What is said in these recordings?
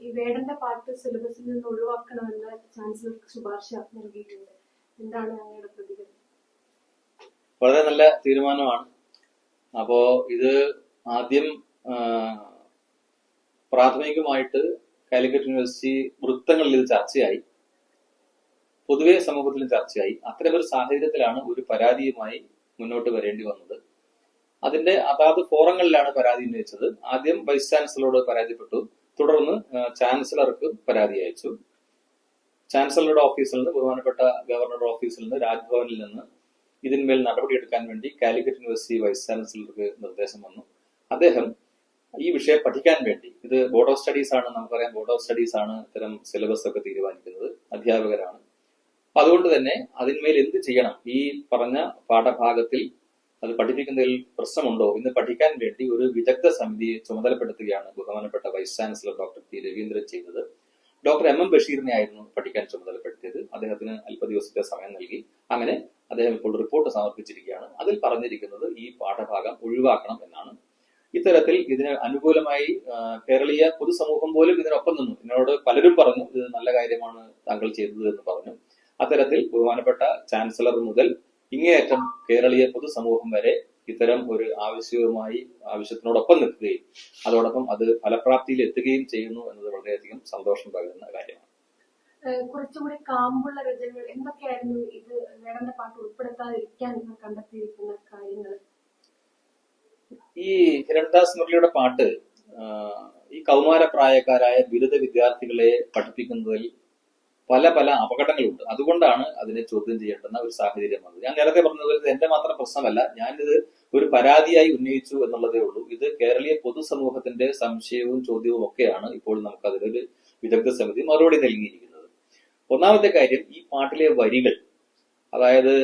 ഈ വേടന്റെ പാട്ട് സിലബസിൽ നിന്ന് ഒഴിവാക്കണമെന്ന് ചാൻസലർ ശുപാർശ നൽകിയിട്ടുണ്ട്. എന്താണ് അങ്ങയുടെ പ്രതികരണം? വളരെ നല്ല തീരുമാനമാണ്. അപ്പോ ഇത് ആദ്യം പ്രാഥമികമായിട്ട് കാലിക്കറ്റ് യൂണിവേഴ്സിറ്റി വൃത്തങ്ങളിൽ ഇത് ചർച്ചയായി. പൊതുവെ സമൂഹത്തിലും ചർച്ചയായി. അത്തരമൊരു സാഹചര്യത്തിലാണ് ഒരു പരാതിയുമായി മുന്നോട്ട് വരേണ്ടി വന്നത്. അതിന്റെ അതാത് ഫോറങ്ങളിലാണ് പരാതി ഉന്നയിച്ചത്. ആദ്യം വൈസ് ചാൻസലറോട് പരാതിപ്പെട്ടു. തുടർന്ന് ചാൻസലർക്ക് പരാതി അയച്ചു. ചാൻസലറുടെ ഓഫീസിൽ നിന്ന് ബഹുമാനപ്പെട്ട ഗവർണറുടെ ഓഫീസിൽ നിന്ന് രാജ്ഭവനിൽ നിന്ന് ഇതിന്മേൽ നടപടിയെടുക്കാൻ വേണ്ടി കാലിക്കറ്റ് യൂണിവേഴ്സിറ്റി വൈസ് ചാൻസലർക്ക് നിർദ്ദേശം വന്നു. അദ്ദേഹം ഈ വിഷയം പഠിക്കാൻ വേണ്ടി ഇത് ബോർഡ് ഓഫ് സ്റ്റഡീസ് ആണ് നമുക്കറിയാം ബോർഡ് ഓഫ് സ്റ്റഡീസ് ആണ് ഇത്തരം സിലബസ് ഒക്കെ തീരുമാനിക്കുന്നത് അധ്യാപകരാണ്. അതുകൊണ്ട് തന്നെ അതിന്മേൽ എന്ത് ചെയ്യണം? ഈ പറഞ്ഞ പാഠഭാഗത്തിൽ അത് പഠിപ്പിക്കുന്നതിൽ പ്രശ്നമുണ്ടോ എന്ന് പഠിക്കാൻ വേണ്ടി ഒരു വിദഗ്ധ സമിതിയെ ചുമതലപ്പെടുത്തുകയാണ് ബഹുമാനപ്പെട്ട vice chancellor doctor P Raveendran ചെയ്തത്. ഡോക്ടർ എം എം ബഷീറിനെ ആയിരുന്നു പഠിക്കാൻ ചുമതലപ്പെടുത്തിയത്. അദ്ദേഹത്തിന് അല്പ ദിവസത്തെ സമയം നൽകി. അങ്ങനെ അദ്ദേഹം ഇപ്പോൾ റിപ്പോർട്ട് സമർപ്പിച്ചിരിക്കുകയാണ്. അതിൽ പറഞ്ഞിരിക്കുന്നത് ഈ പാഠഭാഗം ഒഴിവാക്കണം എന്നാണ്. ഇത്തരത്തിൽ ഇതിന് അനുകൂലമായി കേരളീയ പൊതുസമൂഹം പോലും ഇതിനൊപ്പം നിന്നു. എന്നോട് പലരും പറഞ്ഞു ഇത് നല്ല കാര്യമാണ് താങ്കൾ ചെയ്തത് എന്ന് പറഞ്ഞു. അത്തരത്തിൽ ബഹുമാനപ്പെട്ട ചാൻസലർ മുതൽ ഇങ്ങേയറ്റം കേരളീയ പൊതുസമൂഹം വരെ ഇത്തരം ഒരു ആവശ്യവുമായി ആവശ്യത്തിനോടൊപ്പം നിൽക്കുകയും അതോടൊപ്പം അത് ഫലപ്രാപ്തിയിൽ എത്തുകയും ചെയ്യുന്നു എന്നത് വളരെയധികം സന്തോഷം പകരുന്ന കാര്യമാണ്. കുറച്ചുകൂടി കാമ്പുള്ള രചനകൾ. എന്തൊക്കെയായിരുന്നു ഇത്? വേടന്റെ പാട്ട് ഉൾപ്പെടുത്താതിരിക്കാൻ കണ്ടെത്തിയിരിക്കുന്ന കാര്യങ്ങൾ? ഈ ഹിരൺദാസ് മുരളിയുടെ പാട്ട് ഈ കൗമാര പ്രായക്കാരായ ബിരുദ വിദ്യാർത്ഥികളെ പഠിപ്പിക്കുന്നതിൽ പല പല അപകടങ്ങളുണ്ട്. അതുകൊണ്ടാണ് അതിനെ ചോദ്യം ചെയ്യേണ്ടുന്ന ഒരു സാഹചര്യം വന്നത്. ഞാൻ നേരത്തെ പറഞ്ഞതുപോലെ എന്റെ മാത്രം പ്രശ്നമല്ല. ഞാനിത് ഒരു പരാതിയായി ഉന്നയിച്ചു എന്നുള്ളതേ ഉള്ളൂ. ഇത് കേരളീയ പൊതുസമൂഹത്തിന്റെ സംശയവും ചോദ്യവും ഒക്കെയാണ് ഇപ്പോൾ നമുക്ക് അതിലൊരു വിദഗ്ധ സമിതി മറുപടി നൽകിയിരിക്കുന്നത്. ഒന്നാമത്തെ കാര്യം ഈ പാട്ടിലെ വരികൾ അതായത്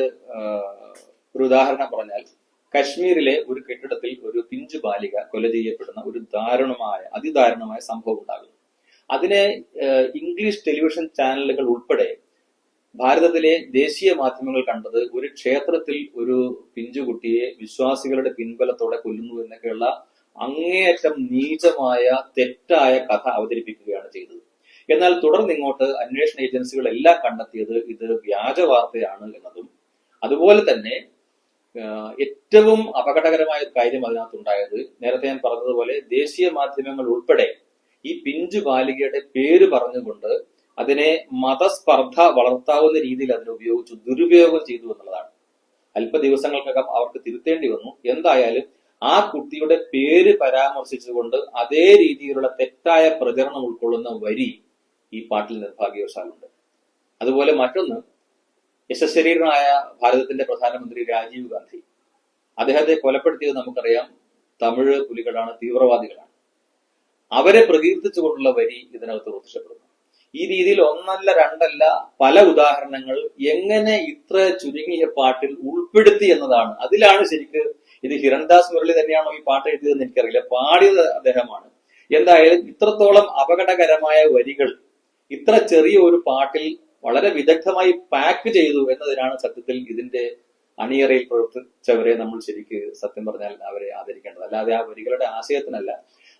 ഒരു ഉദാഹരണം പറഞ്ഞാൽ കശ്മീരിലെ ഒരു കെട്ടിടത്തിൽ ഒരു പിഞ്ചു ബാലിക കൊല ചെയ്യപ്പെടുന്ന ഒരു ദാരുണമായ അതിദാരുണമായ സംഭവം ഉണ്ടാകുന്നു. അതിനെ ഇംഗ്ലീഷ് ടെലിവിഷൻ ചാനലുകൾ ഉൾപ്പെടെ ഭാരതത്തിലെ ദേശീയ മാധ്യമങ്ങൾ കണ്ടത് ഒരു ക്ഷേത്രത്തിൽ ഒരു പിഞ്ചുകുട്ടിയെ വിശ്വാസികളുടെ പിൻബലത്തോടെ കൊല്ലുന്നു എന്നൊക്കെയുള്ള അങ്ങേയറ്റം നീചമായ തെറ്റായ കഥ അവതരിപ്പിക്കുകയാണ് ചെയ്തത്. എന്നാൽ തുടർന്ന് ഇങ്ങോട്ട് അന്വേഷണ ഏജൻസികൾ എല്ലാം കണ്ടെത്തിയത് ഇത് വ്യാജ വാർത്തയാണ് എന്നതും അതുപോലെ തന്നെ ഏറ്റവും അപകടകരമായ ഒരു കാര്യം അതിനകത്തുണ്ടായത് നേരത്തെ ഞാൻ പറഞ്ഞതുപോലെ ദേശീയ മാധ്യമങ്ങൾ ഉൾപ്പെടെ ഈ പിഞ്ചു ബാലികയുടെ പേര് പറഞ്ഞുകൊണ്ട് അതിനെ മതസ്പർദ്ധ വളർത്താവുന്ന രീതിയിൽ അതിനെ ഉപയോഗിച്ചു ദുരുപയോഗം ചെയ്തു എന്നുള്ളതാണ്. അല്പ ദിവസങ്ങൾക്കകം അവർക്ക് തിരുത്തേണ്ടി വന്നു. എന്തായാലും ആ കുട്ടിയുടെ പേര് പരാമർശിച്ചുകൊണ്ട് അതേ രീതിയിലുള്ള തെറ്റായ പ്രചരണം ഉൾക്കൊള്ളുന്ന വരി ഈ പാട്ടിൽ നിർഭാഗ്യവശാലുണ്ട്. അതുപോലെ മറ്റൊന്ന് യശശരീരനായ ഭാരതത്തിന്റെ പ്രധാനമന്ത്രി രാജീവ് ഗാന്ധി. അദ്ദേഹത്തെ കൊലപ്പെടുത്തിയത് നമുക്കറിയാം തമിഴ് പുലികളാണ് തീവ്രവാദികളാണ്. അവരെ പ്രകീർത്തിച്ചുകൊണ്ടുള്ള വരി ഇതിനകത്ത് പ്രത്യക്ഷപ്പെടുന്നു. ഈ രീതിയിൽ ഒന്നല്ല രണ്ടല്ല പല ഉദാഹരണങ്ങൾ എങ്ങനെ ഇത്ര ചുരുങ്ങിയ പാട്ടിൽ ഉൾപ്പെടുത്തി എന്നതാണ്. അതിലാണ് ശരിക്ക് ഇത് ഹിരൺദാസ് മുരളി തന്നെയാണോ ഈ പാട്ട് എഴുതിയതെന്ന് എനിക്കറിയില്ല. പാടിയത് അദ്ദേഹമാണ്. എന്തായാലും ഇത്രത്തോളം അപകടകരമായ വരികൾ ഇത്ര ചെറിയ ഒരു പാട്ടിൽ വളരെ വിദഗ്ധമായി പാക്ക് ചെയ്തു എന്നതിനാണ് സത്യത്തിൽ ഇതിന്റെ അണിയറയിൽ പ്രവർത്തിച്ചവരെ നമ്മൾ ശരിക്ക് സത്യം പറഞ്ഞാൽ അവരെ ആദരിക്കേണ്ടത്. അല്ലാതെ ആ വരികളുടെ ആശയത്തിനല്ല.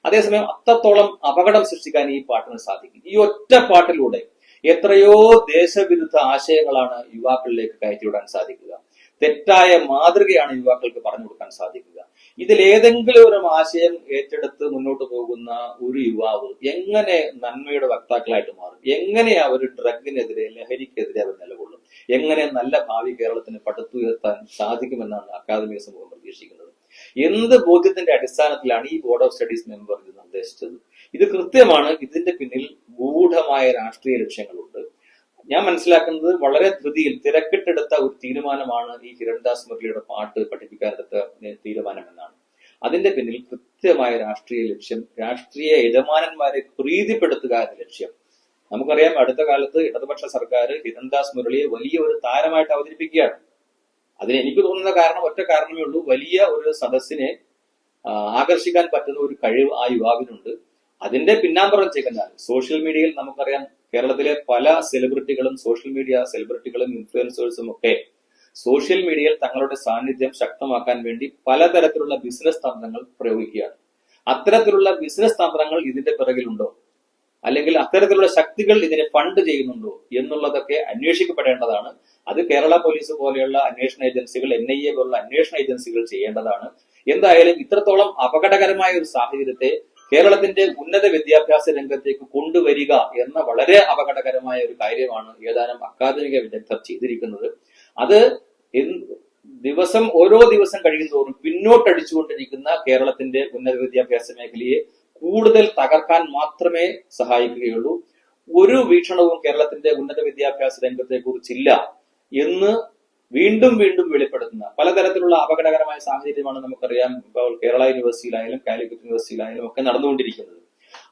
അതേസമയം അത്രത്തോളം അപകടം സൃഷ്ടിക്കാൻ ഈ പാട്ടിന് സാധിക്കും. ഈ ഒറ്റ പാട്ടിലൂടെ എത്രയോ ദേശവിരുദ്ധ ആശയങ്ങളാണ് യുവാക്കളിലേക്ക് കയറ്റിവിടാൻ സാധിക്കുക. തെറ്റായ മാതൃകയാണ് യുവാക്കൾക്ക് പറഞ്ഞു കൊടുക്കാൻ സാധിക്കുക. ഇതിൽ ഏതെങ്കിലും ഒരു ആശയം ഏറ്റെടുത്ത് മുന്നോട്ട് പോകുന്ന ഒരു യുവാവ് എങ്ങനെ നന്മയുടെ വക്താക്കളായിട്ട് മാറും? എങ്ങനെ അവർ ഡ്രഗിനെതിരെ ലഹരിക്കെതിരെ അവർ നിലകൊള്ളും? എങ്ങനെ നല്ല ഭാവി കേരളത്തിന് പടുത്തുയർത്താൻ സാധിക്കുമെന്നാണ് അക്കാദമിക സമൂഹം പ്രതീക്ഷിക്കുന്നത്? എന്ത് ബോധ്യത്തിന്റെ അടിസ്ഥാനത്തിലാണ് ഈ ബോർഡ് ഓഫ് സ്റ്റഡീസ് മെമ്പർ ഇത് നിർദ്ദേശിച്ചത്? ഇത് കൃത്യമാണ് ഇതിന്റെ പിന്നിൽ ഗൂഢമായ രാഷ്ട്രീയ ലക്ഷ്യങ്ങളുണ്ട്. ഞാൻ മനസ്സിലാക്കുന്നത് വളരെ ധൃതിയിൽ തിരക്കിട്ടെടുത്ത ഒരു തീരുമാനമാണ് ഈ ഹിരൺദാസ് മുരളിയുടെ പാട്ട് പഠിപ്പിക്കാനെടുത്ത തീരുമാനം എന്നാണ് അതിന്റെ പിന്നിൽ കൃത്യമായ രാഷ്ട്രീയ ലക്ഷ്യം രാഷ്ട്രീയ യജമാനന്മാരെ പ്രീതിപ്പെടുത്തുക എന്ന ലക്ഷ്യം. നമുക്കറിയാം അടുത്ത കാലത്ത് ഇടതുപക്ഷ സർക്കാർ ഹിരൺദാസ് മുരളിയെ വലിയ ഒരു താരമായിട്ട് അവതരിപ്പിക്കുകയാണ്. അതിന് എനിക്ക് തോന്നുന്ന കാരണം ഒറ്റ കാരണമേ ഉള്ളൂ. വലിയ ഒരു സദസ്സിനെ ആകർഷിക്കാൻ പറ്റുന്ന ഒരു കഴിവ് ആ യുവാവിനുണ്ട്. അതിന്റെ പിന്നാമ്പുറം ചെന്നാൽ സോഷ്യൽ മീഡിയയിൽ നമുക്കറിയാം കേരളത്തിലെ പല സെലിബ്രിറ്റികളും സോഷ്യൽ മീഡിയ സെലിബ്രിറ്റികളും ഇൻഫ്ലുവൻസേഴ്സും ഒക്കെ സോഷ്യൽ മീഡിയയിൽ തങ്ങളുടെ സാന്നിധ്യം ശക്തമാക്കാൻ വേണ്ടി പലതരത്തിലുള്ള ബിസിനസ് തന്ത്രങ്ങൾ പ്രയോഗിക്കുകയാണ്. അത്തരത്തിലുള്ള ബിസിനസ് തന്ത്രങ്ങൾ ഇതിന്റെ പിറകിലുണ്ടോ? അല്ലെങ്കിൽ അത്തരത്തിലുള്ള ശക്തികൾ ഇതിനെ ഫണ്ട് ചെയ്യുന്നുണ്ടോ എന്നുള്ളതൊക്കെ അന്വേഷിക്കപ്പെടേണ്ടതാണ്. അത് കേരള പോലീസ് പോലെയുള്ള അന്വേഷണ ഏജൻസികൾ എൻ ഐ എ പോലുള്ള അന്വേഷണ ഏജൻസികൾ ചെയ്യേണ്ടതാണ്. എന്തായാലും ഇത്രത്തോളം അപകടകരമായ ഒരു സാഹചര്യത്തെ കേരളത്തിന്റെ ഉന്നത വിദ്യാഭ്യാസ രംഗത്തേക്ക് കൊണ്ടുവരിക എന്ന വളരെ അപകടകരമായ ഒരു കാര്യമാണ് ഏതാനും അക്കാദമിക വിദഗ്ധർ ചെയ്തിരിക്കുന്നത്. അത് ദിവസം ഓരോ ദിവസം കഴിയുന്നതോറും പിന്നോട്ടടിച്ചുകൊണ്ടിരിക്കുന്ന കേരളത്തിന്റെ ഉന്നത വിദ്യാഭ്യാസ മേഖലയെ കൂടുതൽ തകർക്കാൻ മാത്രമേ സഹായിക്കുകയുള്ളൂ. ഒരു വീക്ഷണവും കേരളത്തിന്റെ ഉന്നത വിദ്യാഭ്യാസ രംഗത്തെ കുറിച്ചില്ല എന്ന് വീണ്ടും വീണ്ടും വെളിപ്പെടുത്തുന്ന പലതരത്തിലുള്ള അപകടകരമായ സാഹചര്യമാണ് നമുക്കറിയാം ഇപ്പോൾ കേരള യൂണിവേഴ്സിറ്റിയിലായാലും കാലിക്കറ്റ് യൂണിവേഴ്സിറ്റിയിലായാലും ഒക്കെ നടന്നുകൊണ്ടിരിക്കുന്നത്.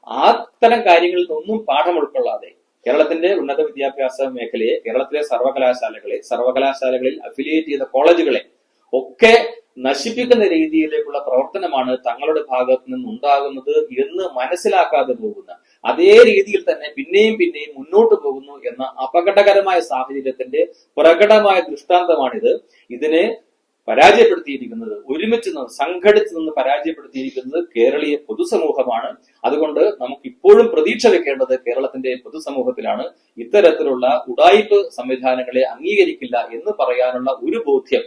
ആ തരം കാര്യങ്ങളിൽ നിന്നും പാഠം ഉൾക്കൊള്ളാതെ കേരളത്തിന്റെ ഉന്നത വിദ്യാഭ്യാസ മേഖലയെ കേരളത്തിലെ സർവകലാശാലകളെ സർവകലാശാലകളിൽ അഫിലിയേറ്റ് ചെയ്ത കോളേജുകളെ ഒക്കെ നശിപ്പിക്കുന്ന രീതിയിലേക്കുള്ള പ്രവർത്തനമാണ് തങ്ങളുടെ ഭാഗത്ത് നിന്നുണ്ടാകുന്നത് എന്ന് മനസ്സിലാക്കാതെ പോകുന്ന അതേ രീതിയിൽ തന്നെ പിന്നെയും പിന്നെയും മുന്നോട്ട് പോകുന്നു എന്ന അപകടകരമായ സാഹചര്യത്തിന്റെ പ്രകടമായ ദൃഷ്ടാന്തമാണിത്. ഇതിനെ പരാജയപ്പെടുത്തിയിരിക്കുന്നത് ഒരുമിച്ച് നിന്ന് സംഘടിച്ച് നിന്ന് പരാജയപ്പെടുത്തിയിരിക്കുന്നത് കേരളീയ പൊതുസമൂഹമാണ്. അതുകൊണ്ട് നമുക്ക് ഇപ്പോഴും പ്രതീക്ഷ വെക്കേണ്ടത് കേരളത്തിന്റെ പൊതുസമൂഹത്തിലാണ്. ഇത്തരത്തിലുള്ള ഉടായിപ്പ് സംവിധാനങ്ങളെ അംഗീകരിക്കില്ല എന്ന് പറയാനുള്ള ഒരു ബോധ്യം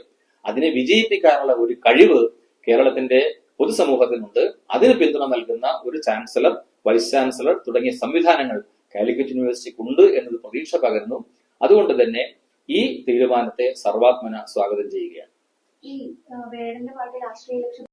അതിനെ വിജയിപ്പിക്കാനുള്ള ഒരു കഴിവ് കേരളത്തിന്റെ പൊതുസമൂഹത്തിനുണ്ട്. അതിന് പിന്തുണ നൽകുന്ന ഒരു ചാൻസലർ വൈസ് ചാൻസലർ തുടങ്ങിയ സംവിധാനങ്ങൾ കാലിക്കറ്റ് യൂണിവേഴ്സിറ്റിക്ക് ഉണ്ട് എന്നത് പ്രതീക്ഷ പകരുന്നു. അതുകൊണ്ട് തന്നെ ഈ തീരുമാനത്തെ സർവാത്മന സ്വാഗതം ചെയ്യുകയാണ്. ഈ വേടന്റെ പാർട്ടി രാഷ്ട്രീയ